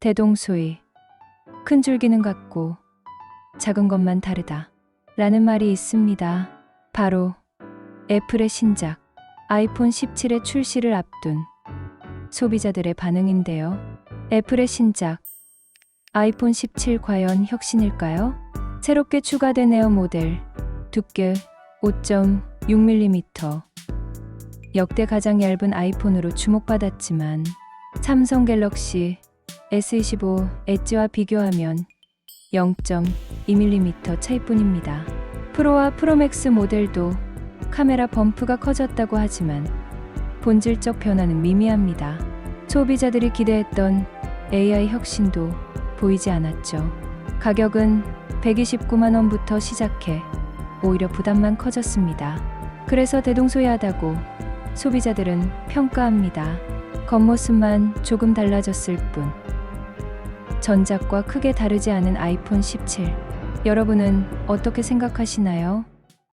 대동소이. 큰 줄기는 같고 작은 것만 다르다. 라는 말이 있습니다. 바로 애플의 신작 아이폰 17의 출시를 앞둔 소비자들의 반응인데요. 애플의 신작 아이폰 17 과연 혁신일까요? 새롭게 추가된 에어 모델 두께 5.6mm 역대 가장 얇은 아이폰으로 주목받았지만 삼성 갤럭시 S25 엣지와 비교하면 0.2mm 차이뿐입니다. 프로와 프로맥스 모델도 카메라 범프가 커졌다고 하지만 본질적 변화는 미미합니다. 소비자들이 기대했던 AI 혁신도 보이지 않았죠. 가격은 129만 원부터 시작해 오히려 부담만 커졌습니다. 그래서 대동소이하다고 소비자들은 평가합니다. 겉모습만 조금 달라졌을 뿐. 전작과 크게 다르지 않은 아이폰 17. 여러분은 어떻게 생각하시나요?